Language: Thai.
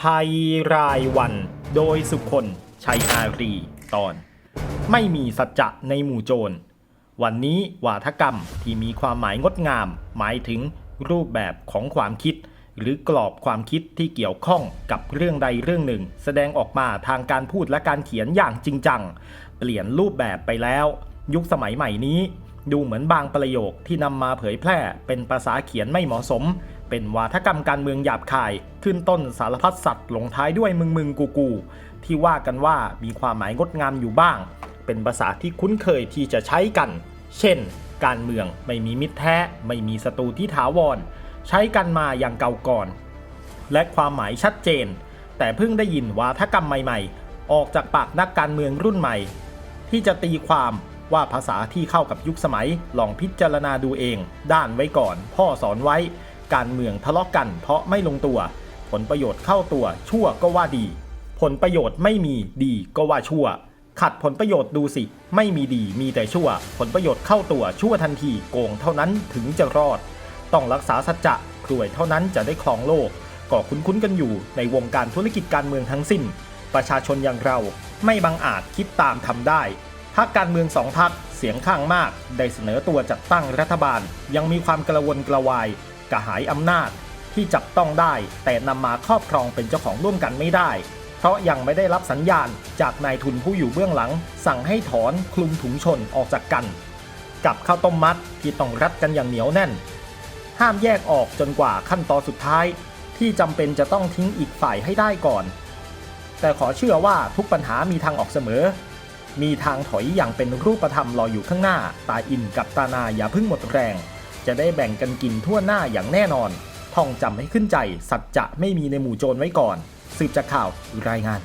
ภัยรายวัน โดยสุคนชัยอารีตอน ไม่มีสัจจะในหมู่โจร วันนี้วาทกรรมที่มีความหมายงดงาม หมายถึงรูปแบบของความคิด หรือกรอบความคิดที่เกี่ยวข้องกับเรื่องใดเรื่องหนึ่ง แสดงออกมาทางการพูดและการเขียนอย่างจริงจัง เปลี่ยนรูปแบบไปแล้ว ยุคสมัยใหม่นี้ ดูเหมือนบางประโยคที่นำมาเผยแพร่เป็นภาษาเขียนไม่เหมาะสม เป็นวาทกรรมการเมืองหยาบคาย ขึ้นต้นสารพัดสัตว์ลงท้ายด้วยมึงมึงกูกูที่ว่ากันว่ามีความหมายงดงามอยู่บ้าง เป็นภาษาที่คุ้นเคยที่จะใช้กัน เช่น การเมืองไม่มีมิตรแท้ ไม่มีศัตรูที่ถาวร ใช้กันมาอย่างเก่าก่อน และความหมายชัดเจน แต่เพิ่งได้ยินวาทกรรมใหม่ๆ ออกจากปากนักการเมืองรุ่นใหม่ ที่จะตีความว่าภาษาที่เข้ากับยุคสมัยลองพิจารณาดูเอง ด้านไว้ก่อน พ่อสอนไว้ การเมืองทะเลาะกัน เพราะไม่ลงตัว ผลประโยชน์เข้าตัวชั่วก็ว่าดี ผลประโยชน์ไม่มีดีก็ว่าชั่ว ขัดผลประโยชน์ดูสิ ไม่มีดีมีแต่ชั่ว ผลประโยชน์เข้าตัวชั่วทันทีโกงเท่านั้นถึงจะรอด ต้องรักษาสัจจะรวยเท่านั้นจะได้ครองโลกก็คุ้นๆกันอยู่ในวงการธุรกิจการเมืองทั้งสิ้น ประชาชนอย่างเราไม่บังอาจคิดตามทำได้พรรคการเมืองสองพรรคเสียงข้างมาก ได้เสนอตัวจัดตั้งรัฐบาล ยังมีความกระวนกระวาย กระหายอำนาจที่จับต้องได้ แต่นำมาครอบครองเป็นเจ้าของร่วมกันไม่ได้ เพราะยังไม่ได้รับสัญญาณจากนายทุนผู้อยู่เบื้องหลัง สั่งให้ถอนคลุมถุงชนออกจากกัน กับข้าวต้มมัดที่ต้องรัดกันอย่างเหนียวแน่น ห้ามแยกออกจนกว่าขั้นตอนสุดท้าย ที่จำเป็นจะต้องทิ้งอีกฝ่ายให้ได้ก่อน แต่ขอเชื่อว่าทุกปัญหามีทางออกเสมอ มีทางถอยอย่างเป็นรูปธรรมรออยู่ข้างหน้า ตาอินกับตานาอย่าพิ่งหมดแรง จะได้แบ่งกันกินทั่วหน้าอย่างแน่นอน ท่องจำให้ขึ้นใจ สัจจะไม่มีในหมู่โจรไว้ก่อน สืบจากข่าวรายงาน